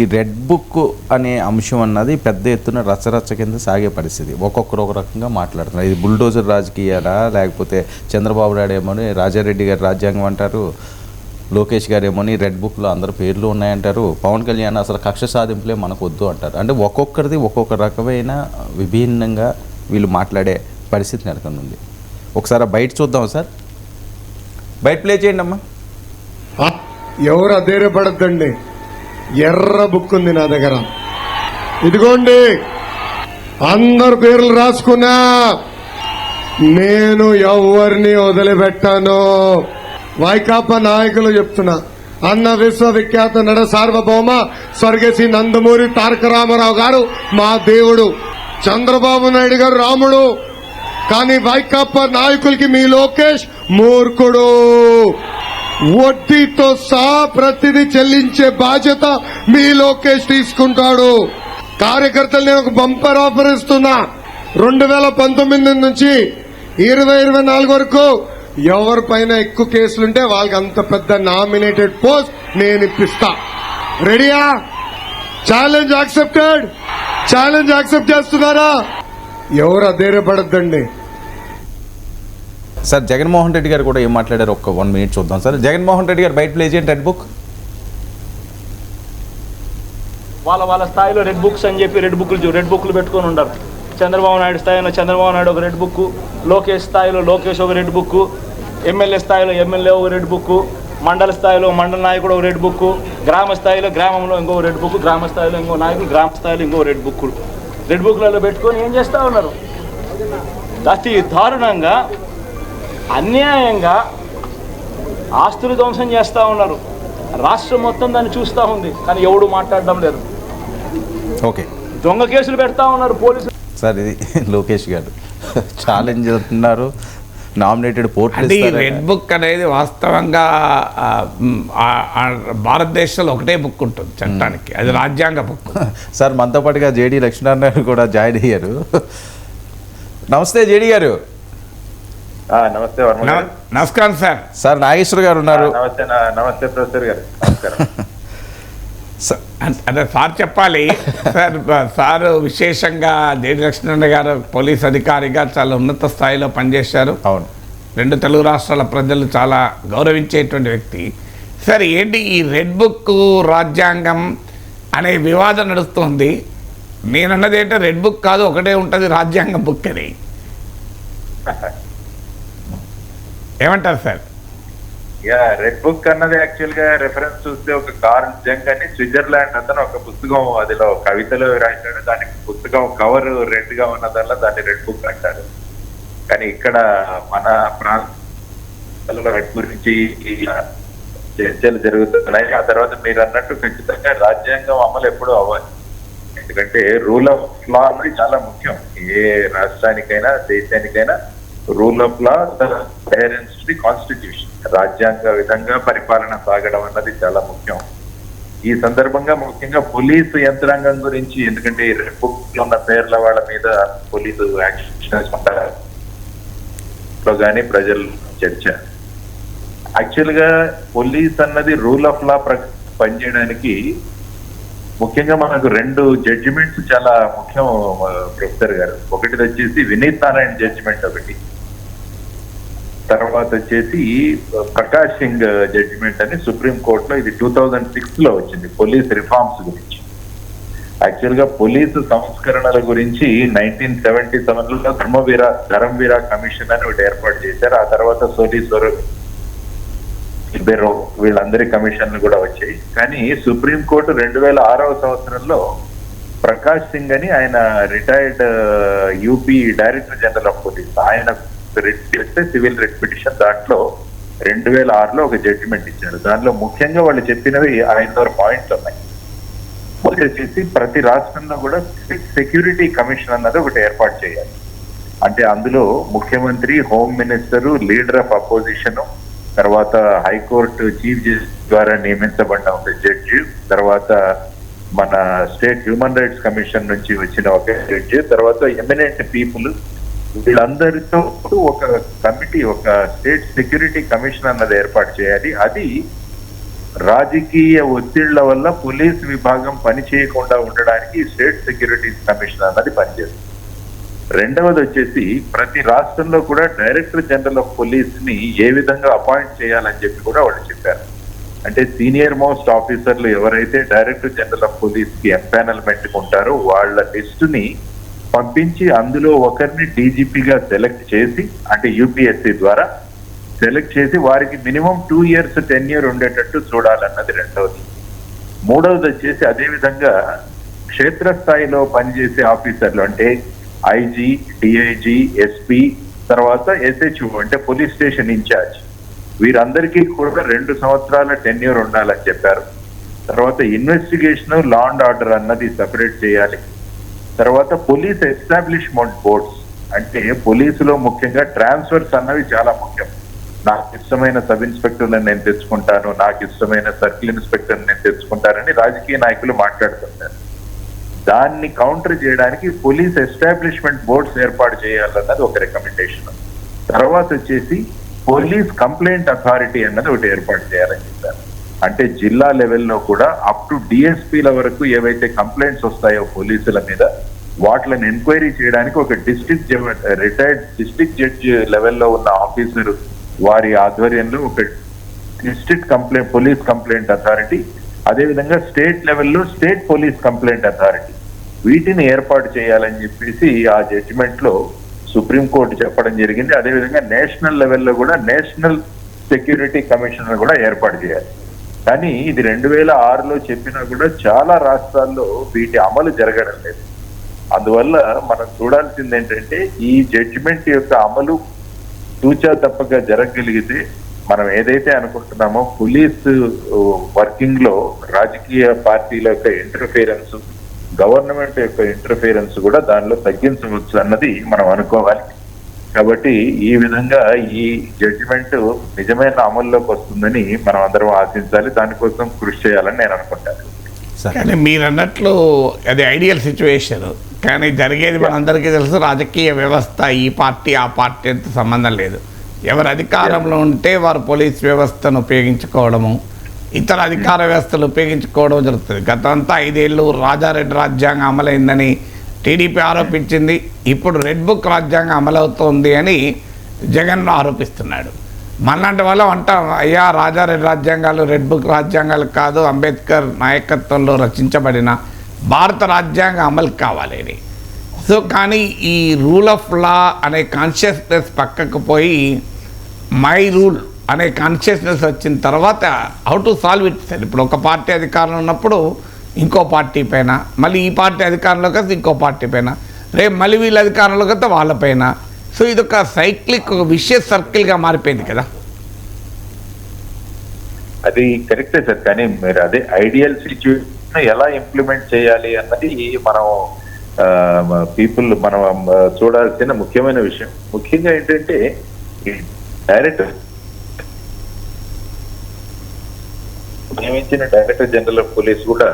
ఈ red book అనే అంశం అన్నది పెద్ద ఎత్తున రచ్చరచ్చ కింద సాగే పరిస్థితి. ఒక్కొక్కరు ఒక రకంగా మాట్లాడుతున్నారు. ఇది బుల్డోజర్ రాజకీయాలా లేకపోతే చంద్రబాబు నాయుడు ఏమోని రాజారెడ్డి గారి రాజ్యాంగం అంటారు? లోకేష్ గారు ఏమోని రెడ్ బుక్లో అందరు పేర్లు ఉన్నాయంటారు? పవన్ కళ్యాణ్ అసలు కక్ష సాధింపులే మనకు వద్దు అంటారు. అంటే ఒక్కొక్కరిది ఒక్కొక్క రకమైన విభిన్నంగా వీళ్ళు మాట్లాడే పరిస్థితి నెలకొనుంది ఒకసారి బయట చూద్దాం సార్? బయట ప్లే చేయండి అమ్మా ఎవరు అధైర్యపడద్దండి. ఎర్ర బుక్ ఉంది నా దగ్గర. ఇదిగోండి. అందరు పేర్లు రాసుకున్నా. నేను ఎవరిని వదిలిపెట్టాను. వైకాపా నాయకులు చెప్తున్నా. అన్న విశ్వవిఖ్యాత నడ సార్వభౌమ స్వర్గశ్రీ నందమూరి తారక రామారావు గారు మా దేవుడు. చంద్రబాబు నాయుడు గారు రాముడు. కానీ వైకాపా నాయకులకి మీ లోకేష్ మూర్ఖుడు. వడ్డీతో సహా ప్రతిదీ చెల్లించే బాధ్యత మీ లోకేష్ తీసుకుంటాడు. కార్యకర్తలు నేను ఒక బంపర్ ఆఫర్ ఇస్తున్నా. రెండు వేల పంతొమ్మిది నుంచి ఇరవై ఇరవై నాలుగు వరకు ఎవరిపైన ఎక్కువ కేసులుంటే వాళ్ళకి అంత పెద్ద నామినేటెడ్ పోస్ట్ నేను ఇప్పిస్తా. రెడీయా? Challenge accepted? ఛాలెంజ్ యాక్సెప్ట్ చేస్తున్నారా? ఎవరు అధైర్యపడద్దండి. సార్ జగన్మోహన్ రెడ్డి గారు కూడా ఏం మాట్లాడారు? ఒక్క వన్ మినిట్ చూద్దాం సార్. జగన్మోహన్ రెడ్డి గారు బయట ప్లే చేయండి రెడ్ బుక్. వాళ్ళ వాళ్ళ స్థాయిలో రెడ్ బుక్స్ అని చెప్పి రెడ్ బుక్లు రెడ్ బుక్లు పెట్టుకొని ఉండరు. చంద్రబాబు నాయుడు స్థాయిలో చంద్రబాబు నాయుడు ఒక రెడ్ బుక్ లోకేష్ స్థాయిలో లోకేష్ ఒక రెడ్ బుక్ ఎమ్మెల్యే స్థాయిలో ఎమ్మెల్యే ఒక రెడ్ బుక్ మండల స్థాయిలో మండల నాయకుడు ఒక రెడ్ బుక్ గ్రామ స్థాయిలో గ్రామంలో ఇంకో రెడ్ బుక్ గ్రామ స్థాయిలో ఇంకో నాయకుడు గ్రామ స్థాయిలో ఇంకో రెడ్ బుక్ రెడ్ బుక్లలో పెట్టుకొని ఏం చేస్తూ ఉన్నారు? అతి దారుణంగా అన్యాయంగా ఆస్తులు ధ్వంసం చేస్తూ ఉన్నారు. రాష్ట్రం మొత్తం దాన్ని చూస్తూ ఉంది కానీ ఎవడు మాట్లాడడం లేదు. ఓకే. దొంగ కేసులు పెడతా ఉన్నారు పోలీసులు. సార్ ఇది లోకేష్ గారు. ఛాలెంజ్ అంటున్నారు నామినేటెడ్ పోర్ట్ అంటే ఈ రెడ్ బుక్ అనేది వాస్తవంగా భారతదేశంలో ఒకటే బుక్ ఉంటుంది చట్టానికి. అది రాజ్యాంగ బుక్. సార్ మనతో పాటుగా జేడీ లక్ష్మీనారాయణ కూడా జాయిన్ అయ్యారు. నమస్తే జేడీ గారు. నమస్తే. నమస్కారం సార్. సార్ నాగేశ్వర్ గారు ఉన్నారు. నమస్తే ప్రొఫెసర్ గారు. అదే సార్ చెప్పాలి. సార్ సార్ విశేషంగా జేడి లక్ష్మణ గారు పోలీస్ అధికారిగా చాలా ఉన్నత స్థాయిలో పనిచేశారు. అవును. రెండు తెలుగు రాష్ట్రాల ప్రజలు చాలా గౌరవించేటువంటి వ్యక్తి. సార్ ఏంటి ఈ రెడ్ బుక్ రాజ్యాంగం అనే వివాదం నడుస్తుంది. నేనన్నది ఏంటంటే రెడ్ బుక్ కాదు ఒకటే ఉంటుంది రాజ్యాంగం బుక్ అని. ఏమంటారు సార్? యా రెడ్ బుక్ అన్నది యాక్చువల్గా రెఫరెన్స్ చూస్తే ఒక కార్ జంగ్ అని స్విట్జర్లాండ్ అతను ఒక పుస్తకం అదిలో కవితలో రాశాడు. దానికి పుస్తకం కవర్ రెడ్గా ఉన్నదల్లా దాన్ని రెడ్ బుక్ అంటారు. కానీ ఇక్కడ మన ప్రాంతాలలో రెడ్ గురించి చర్చలు జరుగుతున్నాయి. ఆ తర్వాత మీరు అన్నట్టు ఖచ్చితంగా రాజ్యాంగం అమలు ఎప్పుడూ అవ్వాలి. ఎందుకంటే రూల్ ఆఫ్ లా అనేది చాలా ముఖ్యం. ఏ రాష్ట్రానికైనా దేశానికైనా rule of law parents the constitution. రాజ్యాంగ విధంగా పరిపాలన సాగడం అన్నది చాలా ముఖ్యం. ఈ సందర్భంగా ముఖ్యంగా పోలీసు యంత్రాంగం గురించి ఎందుకంటే ఈ బుక్ ఉన్న పేర్ల వాళ్ళ మీద పోలీసు యాక్షన్ కానీ ప్రజలు చర్చ. యాక్చువల్గా పోలీస్ అన్నది రూల్ ఆఫ్ లా పనిచేయడానికి ముఖ్యంగా మనకు రెండు జడ్జిమెంట్స్ చాలా ముఖ్యం ప్రొఫెసర్ గారు. ఒకటిది వచ్చేసి వినీత్ నారాయణ జడ్జిమెంట్ ఒకటి. తర్వాత వచ్చేసి ప్రకాష్ సింగ్ జడ్జిమెంట్ అని సుప్రీం కోర్టులో ఇది టూ థౌజండ్ సిక్స్లో వచ్చింది పోలీస్ రిఫార్మ్స్ గురించి. యాక్చువల్గా పోలీసు సంస్కరణల గురించి నైన్టీన్ సెవెంటీ సెవెన్లో ధర్మవీర ధర్మవీర కమిషన్ అని ఒకటి ఏర్పాటు చేశారు. ఆ తర్వాత సోలీశ్వర ఇద్దరు వీళ్ళందరి కమిషన్లు కూడా వచ్చాయి. కానీ సుప్రీం కోర్టు రెండు వేల ఆరవ సంవత్సరంలో ప్రకాష్ సింగ్ అని ఆయన retired UP director general of police ఆయన రిట్ చేస్తే సివిల్ రిట్ పిటిషన్ దాంట్లో రెండు వేల ఆరులో ఒక జడ్జిమెంట్ ఇచ్చారు. దాంట్లో ముఖ్యంగా వాళ్ళు చెప్పినవి ఐదారు పాయింట్లు ఉన్నాయి. వచ్చేసి ప్రతి రాష్ట్రంలో కూడా సెక్యూరిటీ కమిషన్ అన్నది ఒకటి ఏర్పాటు చేయాలి. అంటే అందులో ముఖ్యమంత్రి home minister leader of opposition తర్వాత హైకోర్టు చీఫ్ జస్టిస్ ద్వారా నియమించబడిన ఒక జడ్జి తర్వాత మన స్టేట్ హ్యూమన్ రైట్స్ కమిషన్ నుంచి వచ్చిన ఒక జడ్జి తర్వాత ఎమినెంట్ పీపుల్ వీళ్ళందరితో ఒక కమిటీ ఒక స్టేట్ సెక్యూరిటీ కమిషన్ అన్నది ఏర్పాటు చేయాలి. అది రాజకీయ ఒత్తిళ్ళ వల్ల పోలీస్ విభాగం పని చేయకుండా ఉండడానికి స్టేట్ సెక్యూరిటీ కమిషన్ అన్నది పనిచేస్తుంది. రెండవది వచ్చేసి ప్రతి రాష్ట్రంలో కూడా డైరెక్టర్ జనరల్ ఆఫ్ పోలీస్ని ఏ విధంగా అపాయింట్ చేయాలని చెప్పి కూడా వాళ్ళు చెప్పారు. అంటే సీనియర్ మోస్ట్ ఆఫీసర్లు ఎవరైతే డైరెక్టర్ జనరల్ ఆఫ్ పోలీస్కి ఎంపానల్మెంట్ ఉంటారో వాళ్ళ లిస్ట్ని పంపించి అందులో ఒకరిని డీజీపీగా సెలెక్ట్ చేసి అంటే యూపీఎస్సీ ద్వారా సెలెక్ట్ చేసి వారికి minimum two years ten year ఉండేటట్టు చూడాలన్నది రెండవది. మూడవది వచ్చేసి అదేవిధంగా క్షేత్రస్థాయిలో పనిచేసే ఆఫీసర్లు అంటే ఐజీ డిఐజీ ఎస్పీ తర్వాత ఎస్హెచ్ఓ అంటే పోలీస్ స్టేషన్ ఇన్ఛార్జ్. వీరందరికీ కూడా రెండు సంవత్సరాల టెన్యూర్ ఉండాలని చెప్పారు. తర్వాత ఇన్వెస్టిగేషన్ లా అండ్ ఆర్డర్ అన్నది సెపరేట్ చేయాలి. తర్వాత పోలీస్ ఎస్టాబ్లిష్మెంట్ బోర్డ్స్. అంటే పోలీసులో ముఖ్యంగా ట్రాన్స్ఫర్స్ అన్నవి చాలా ముఖ్యం. నాకు ఇష్టమైన సబ్ ఇన్స్పెక్టర్లను నేను తెచ్చుకుంటాను నాకు ఇష్టమైన సర్కిల్ ఇన్స్పెక్టర్ నేను తెచ్చుకుంటానని రాజకీయ నాయకులు మాట్లాడుతుంటారు. దాన్ని కౌంటర్ చేయడానికి పోలీస్ ఎస్టాబ్లిష్మెంట్ బోర్డ్స్ ఏర్పాటు చేయాలన్నది ఒక రికమెండేషన్. తర్వాత వచ్చేసి పోలీస్ కంప్లైంట్ అథారిటీ అన్నది ఒకటి ఏర్పాటు చేయాలని అంటే జిల్లా లెవెల్లో కూడా అప్ టు డిఎస్పీల వరకు ఏవైతే కంప్లైంట్స్ వస్తాయో పోలీసుల మీద వాటిని ఎంక్వైరీ చేయడానికి ఒక డిస్ట్రిక్ట్ రిటైర్డ్ డిస్టిక్ జడ్జి లెవెల్లో ఉన్న ఆఫీసర్ వారి ఆధ్వర్యంలో ఒక district complaint police complaint authority అదేవిధంగా స్టేట్ లెవెల్లో స్టేట్ పోలీస్ కంప్లైంట్ అథారిటీ వీటిని ఏర్పాటు చేయాలని చెప్పేసి ఆ జడ్జిమెంట్లో సుప్రీంకోర్టు చెప్పడం జరిగింది. అదేవిధంగా నేషనల్ లెవెల్లో కూడా నేషనల్ సెక్యూరిటీ కమిషనర్ కూడా ఏర్పాటు చేయాలి. కానీ ఇది రెండు వేల ఆరులో చెప్పినా కూడా చాలా రాష్ట్రాల్లో వీటి అమలు జరగడం లేదు. అందువల్ల మనం చూడాల్సింది ఏంటంటే ఈ జడ్జిమెంట్ యొక్క అమలు తూచా తప్పక జరగగలిగితే మనం ఏదైతే అనుకుంటున్నామో పోలీస్ వర్కింగ్లో రాజకీయ పార్టీల యొక్క ఇంటర్ఫియరెన్స్ గవర్నమెంట్ యొక్క ఇంటర్ఫియరెన్స్ కూడా దానిలో తగ్గించవచ్చు అన్నది మనం అనుకోవాలి. కాబట్టి ఈ విధంగా ఈ జడ్జిమెంట్ నిజమైన అమల్లోకి వస్తుందని మనం అందరం ఆశించాలి. దానికోసం కృషి చేయాలని నేను అనుకుంటాను. సార్. కానీ మీరు అన్నట్లు అది ఐడియల్ సిచ్యువేషన్ కానీ జరిగేది మనందరికీ తెలుసు రాజకీయ వ్యవస్థ ఈ పార్టీ ఆ పార్టీ అంత సంబంధం లేదు. ఎవరు అధికారంలో ఉంటే వారు పోలీస్ వ్యవస్థను ఉపయోగించుకోవడము ఇతర అధికార వ్యవస్థలు ఉపయోగించుకోవడం జరుగుతుంది. గతంతా ఐదేళ్ళు రాజారెడ్డి రాజ్యాంగం అమలైందని టీడీపీ ఆరోపించింది ఇప్పుడు రెడ్ బుక్ రాజ్యాంగం అమలవుతోంది అని జగన్ ఆరోపిస్తున్నాడు. మనలాంటి వాళ్ళం అంటాం అయ్యా రాజారెడ్డి రాజ్యాంగాలు రెడ్ బుక్ రాజ్యాంగాలు కాదు అంబేద్కర్ నాయకత్వంలో రచించబడిన భారత రాజ్యాంగం అమలు కావాలి సో కానీ ఈ రూల్ ఆఫ్ లా అనే కాన్షియస్నెస్ పక్కకు పోయి మై రూల్ అనే కాన్షియస్నెస్ వచ్చిన తర్వాత how to solve it sir ఇప్పుడు ఒక పార్టీ అధికారంలో ఉన్నప్పుడు ఇంకో పార్టీ పైన మళ్ళీ ఈ పార్టీ అధికారంలోకి వస్తే ఇంకో పార్టీ పైన రేపు మళ్ళీ వీళ్ళ అధికారంలోకి వస్తే వాళ్ళపైన సో ఇది ఒక సైక్లిక్ ఒక విషయస్ సర్కిల్గా మారిపోయింది కదా. అది కరెక్టే సార్ కానీ మీరు అదే ఐడియల్ సిచ్యువేషన్ ఎలా ఇంప్లిమెంట్ చేయాలి అన్నది మనం పీపుల్ మనం చూడాల్సిన ముఖ్యమైన విషయం. ముఖ్యంగా ఏంటంటే డైరెక్ట్ నియమించిన డైరెక్టర్ జనరల్ ఆఫ్ పోలీస్ కూడా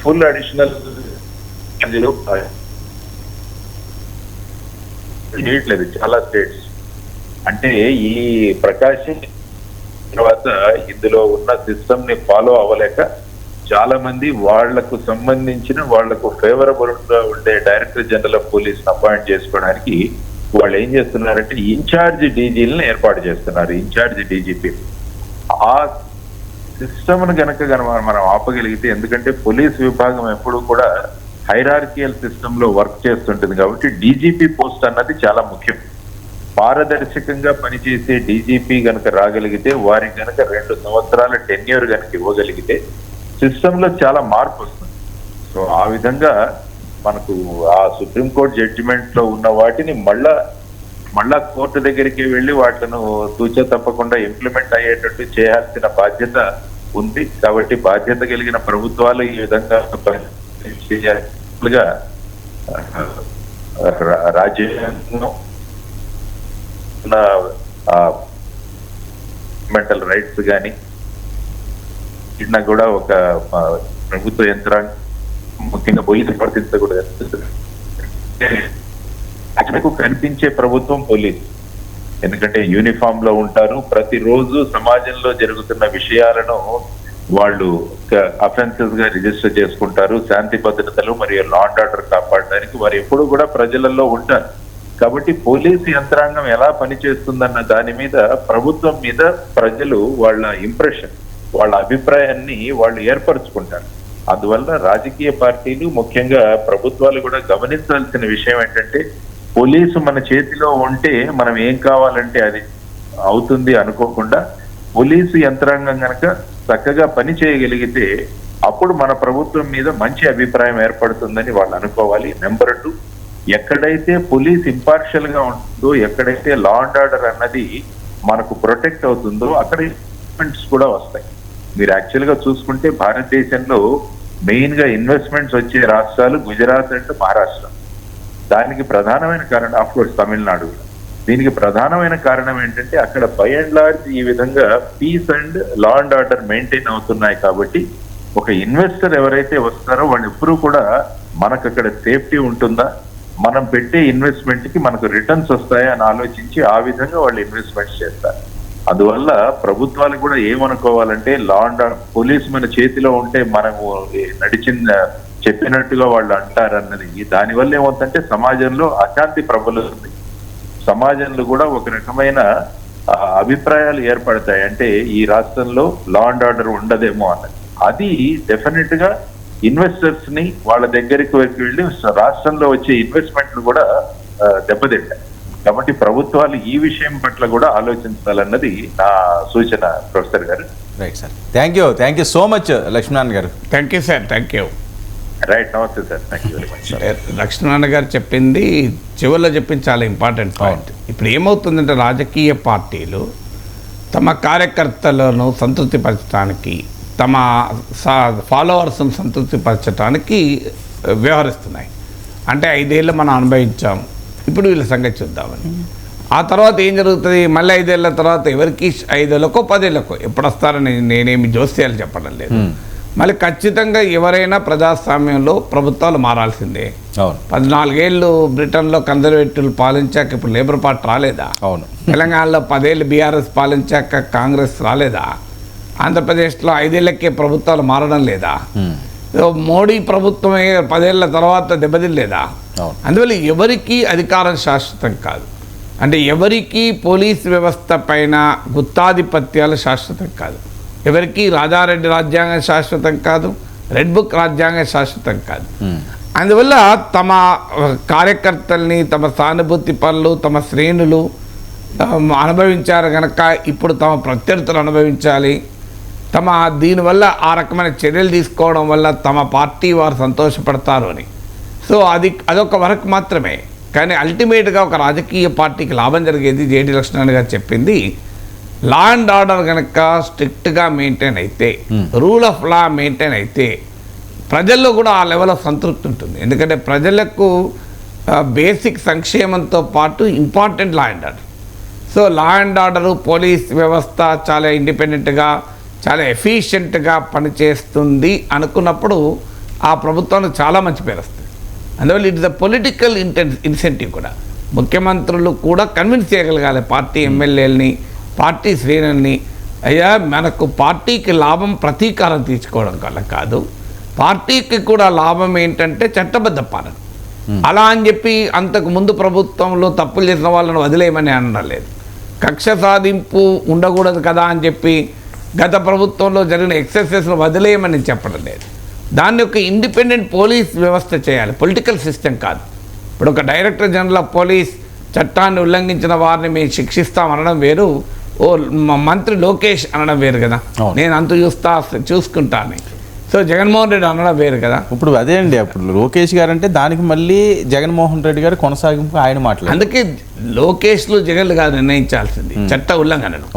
ఫుల్ అడిషనల్ చేయట్లేదు చాలా స్టేట్స్ అంటే ఈ ప్రకాశం తర్వాత ఇందులో ఉన్న సిస్టమ్ని ఫాలో అవ్వలేక చాలా మంది వాళ్ళకు సంబంధించిన వాళ్ళకు ఫేవరబుల్గా ఉండే director general of police appoint చేసుకోవడానికి వాళ్ళు ఏం చేస్తున్నారంటే ఇన్ఛార్జ్ డీజీలను ఏర్పాటు చేస్తున్నారు ఇన్ఛార్జ్ డీజీపీ ఆ సిస్టమ్ను ను గనక మనం ఆపగలిగితే ఎందుకంటే పోలీస్ విభాగం ఎప్పుడు కూడా హైరార్కియల్ సిస్టమ్లో వర్క్ చేస్తుంటుంది. కాబట్టి డీజీపీ పోస్ట్ అన్నది చాలా ముఖ్యం. పారదర్శకంగా పనిచేసే డీజీపీ గనక రాగలిగితే వారికి గనక రెండు సంవత్సరాల టెన్యూర్ గనక ఇవ్వగలిగితే సిస్టమ్లో చాలా మార్పు వస్తుంది. సో ఆ విధంగా మనకు ఆ సుప్రీంకోర్టు జడ్జిమెంట్లో ఉన్న వాటిని మళ్ళా మళ్ళా కోర్టు దగ్గరికి వెళ్ళి వాటిను తూచ తప్పకుండా ఇంప్లిమెంట్ అయ్యేటట్టు చేయాల్సిన బాధ్యత ఉంది. కాబట్టి బాధ్యత కలిగిన ప్రభుత్వాలు ఈ విధంగా చేయాలిగా రా- రాజ్యాంగం మెంటల్ రైట్స్ కానీ చిన్న కూడా ఒక ప్రభుత్వ యంత్రాంగం ముఖ్యంగా పోయి ప్రవర్తించకూడదు ప్రజలకు కనిపించే ప్రభుత్వం పోలీస్ ఎందుకంటే యూనిఫామ్లో ఉంటారు. ప్రతిరోజు సమాజంలో జరుగుతున్న విషయాలను వాళ్ళు అఫెన్సెస్గా రిజిస్టర్ చేసుకుంటారు. శాంతి భద్రతలు మరియు లా అండ్ ఆర్డర్ కాపాడడానికి వారు ఎప్పుడు కూడా ప్రజలలో ఉంటారు. కాబట్టి పోలీసు యంత్రాంగం ఎలా పనిచేస్తుందన్న దాని మీద ప్రభుత్వం మీద ప్రజలు వాళ్ళ ఇంప్రెషన్ వాళ్ళ అభిప్రాయాన్ని వాళ్ళు ఏర్పరచుకుంటారు. అందువల్ల రాజకీయ పార్టీలు ముఖ్యంగా ప్రభుత్వాలు కూడా గమనించాల్సిన విషయం ఏంటంటే పోలీసు మన చేతిలో ఉంటే మనం ఏం కావాలంటే అది అవుతుంది అనుకోకుండా పోలీసు యంత్రాంగం కనుక చక్కగా పని చేయగలిగితే అప్పుడు మన ప్రభుత్వం మీద మంచి అభిప్రాయం ఏర్పడుతుందని వాళ్ళు అనుకోవాలి. నెంబర్ టూ ఎక్కడైతే పోలీస్ ఇంపార్షియల్గా ఉంటుందో ఎక్కడైతే లా అండ్ ఆర్డర్ అన్నది మనకు ప్రొటెక్ట్ అవుతుందో అక్కడ ఇన్వెస్ట్మెంట్స్ కూడా వస్తాయి. మీరు యాక్చువల్గా చూసుకుంటే భారతదేశంలో మెయిన్గా ఇన్వెస్ట్మెంట్స్ వచ్చే రాష్ట్రాలు గుజరాత్ అండ్ మహారాష్ట్ర. దానికి ప్రధానమైన కారణం ఆఫ్కోర్స్ తమిళనాడు. దీనికి ప్రధానమైన కారణం ఏంటంటే అక్కడ బై అండ్ లార్జ్ ఈ విధంగా peace and law and order maintain అవుతున్నాయి కాబట్టి ఒక ఇన్వెస్టర్ ఎవరైతే వస్తారో వాళ్ళు ఎప్పుడూ కూడా మనకు అక్కడ సేఫ్టీ ఉంటుందా? మనం పెట్టే ఇన్వెస్ట్మెంట్కి మనకు రిటర్న్స్ వస్తాయా అని ఆలోచించి ఆ విధంగా వాళ్ళు ఇన్వెస్ట్మెంట్స్ చేస్తారు. అందువల్ల ప్రభుత్వాలు కూడా ఏమనుకోవాలంటే లా అండ్ పోలీస్ మన చేతిలో ఉంటే మనము నడిచిన చెప్పినట్టుగా వాళ్ళు అంటారన్నది. దానివల్ల ఏమవుతుందంటే సమాజంలో అశాంతి ప్రబలుతుంది. సమాజంలో కూడా ఒక రకమైన అభిప్రాయాలు ఏర్పడతాయి. అంటే ఈ రాష్ట్రంలో లా అండ్ ఆర్డర్ ఉండదేమో అన్నది. అది డెఫినెట్గా ఇన్వెస్టర్స్ని వాళ్ళ దగ్గరికి వెళ్ళి రాష్ట్రంలో వచ్చే ఇన్వెస్ట్మెంట్లు కూడా దెబ్బతింటాయి. కాబట్టి ప్రభుత్వాలు ఈ విషయం పట్ల కూడా ఆలోచించాలన్నది నా సూచన ప్రొఫెసర్ గారు. Right sir thank you thank you so much Lakshminarayana గారు. Thank you sir thank you right నమస్తే sir thank you very much Laxman గారు చెప్పింది చివరిలో చెప్పింది చాలా ఇంపార్టెంట్ పాయింట్. ఇప్పుడు ఏమవుతుందంటే రాజకీయ పార్టీలు తమ కార్యకర్తలను సంతృప్తిపరచడానికి తమ ఫాలోవర్స్ను సంతృప్తిపరచడానికి వ్యవహరిస్తున్నాయి. అంటే ఐదేళ్ళు మనం అనుభవించాం. ఇప్పుడు వీళ్ళ సంగతి చూద్దామని. ఆ తర్వాత ఏం జరుగుతుంది? మళ్ళీ ఐదేళ్ళ తర్వాత ఎవరికి ఐదేళ్ళకో పదేళ్ళకో ఎప్పుడు వస్తారని నేనేమి జోస్యాలు చెప్పడం లేదు. మళ్ళీ ఖచ్చితంగా ఎవరైనా ప్రజాస్వామ్యంలో ప్రభుత్వాలు మారాల్సిందే. అవును. పద్నాలుగేళ్ళు బ్రిటన్లో కన్జర్వేటివ్లు పాలించాక ఇప్పుడు లేబర్ పార్టీ రాలేదా? అవును. తెలంగాణలో పదేళ్ళు బీఆర్ఎస్ పాలించాక కాంగ్రెస్ రాలేదా? ఆంధ్రప్రదేశ్లో ఐదేళ్ళకే ప్రభుత్వాలు మారడం లేదా? మోడీ ప్రభుత్వమే పదేళ్ళ తర్వాత దెబ్బతినలేదా? అవును. అందువల్ల ఎవరికి అధికారం శాశ్వతం కాదు. అంటే ఎవరికి పోలీస్ వ్యవస్థ పైన గుత్తాధిపత్యాలు శాశ్వతం కాదు. ఎవరికి రాజారెడ్డి రాజ్యాంగం శాశ్వతం కాదు రెడ్ బుక్ రాజ్యాంగం శాశ్వతం కాదు. అందువల్ల తమ కార్యకర్తల్ని తమ సానుభూతి పనులు తమ శ్రేణులు అనుభవించారు కనుక ఇప్పుడు తమ ప్రత్యర్థులు అనుభవించాలి. తమ దీనివల్ల ఆ రకమైన చర్యలు తీసుకోవడం వల్ల తమ పార్టీ వారు సంతోషపడతారు అని. సో అది అదొక వరకు మాత్రమే. కానీ అల్టిమేట్గా ఒక రాజకీయ పార్టీకి లాభం జరిగేది జేడి లక్ష్మణ్ గారు చెప్పింది లా అండ్ ఆర్డర్ కనుక స్ట్రిక్ట్గా మెయింటైన్ అయితే రూల్ ఆఫ్ లా మెయింటైన్ అయితే ప్రజల్లో కూడా ఆ లెవెల్ ఆఫ్ సంతృప్తి ఉంటుంది. ఎందుకంటే ప్రజలకు బేసిక్ సంక్షేమంతో పాటు important law and order. So law and order police వ్యవస్థ చాలా ఇండిపెండెంట్గా చాలా ఎఫిషియెంట్గా పనిచేస్తుంది అనుకున్నప్పుడు ఆ ప్రభుత్వానికి చాలా మంచి పేరు వస్తుంది అందువల్ల it is a political ఇంటెన్ incentive కూడా. ముఖ్యమంత్రులు కూడా కన్విన్స్ చేయగలగాలి. పార్టీ ఎమ్మెల్యేలని పార్టీ శ్రేణుల్ని. అయ్యా మనకు పార్టీకి లాభం ప్రతీకారం తీర్చుకోవడం వల్ల కాదు. పార్టీకి కూడా లాభం ఏంటంటే చట్టబద్ధ పాలన. అలా అని చెప్పి అంతకు ముందు ప్రభుత్వంలో తప్పులు చేసిన వాళ్ళని వదిలేయమని అనడం లేదు. కక్ష సాధింపు ఉండకూడదు కదా అని చెప్పి గత ప్రభుత్వంలో జరిగిన ఎక్సెసెస్ను వదిలేయమని చెప్పడం లేదు. దాన్ని ఒక ఇండిపెండెంట్ పోలీస్ వ్యవస్థ చేయాలి. పొలిటికల్ సిస్టమ్ కాదు. ఇప్పుడు ఒక డైరెక్టర్ జనరల్ ఆఫ్ పోలీస్ చట్టాన్ని ఉల్లంఘించిన వారిని మేము శిక్షిస్తాం అనడం వేరు. ఓ మంత్రి లోకేష్ అనడం వేరు కదా. నేను అంత చూస్తా చూసుకుంటా అని సో జగన్మోహన్ రెడ్డి అనడం వేరు కదా. ఇప్పుడు అదే అండి అప్పుడు లోకేష్ గారు అంటే దానికి మళ్ళీ జగన్మోహన్ రెడ్డి గారు కొనసాగింపు ఆయన మాట్లాడారు అందుకే లోకేష్లు జగన్లు గారు నిర్ణయించాల్సింది. చట్ట ఉల్లంఘనను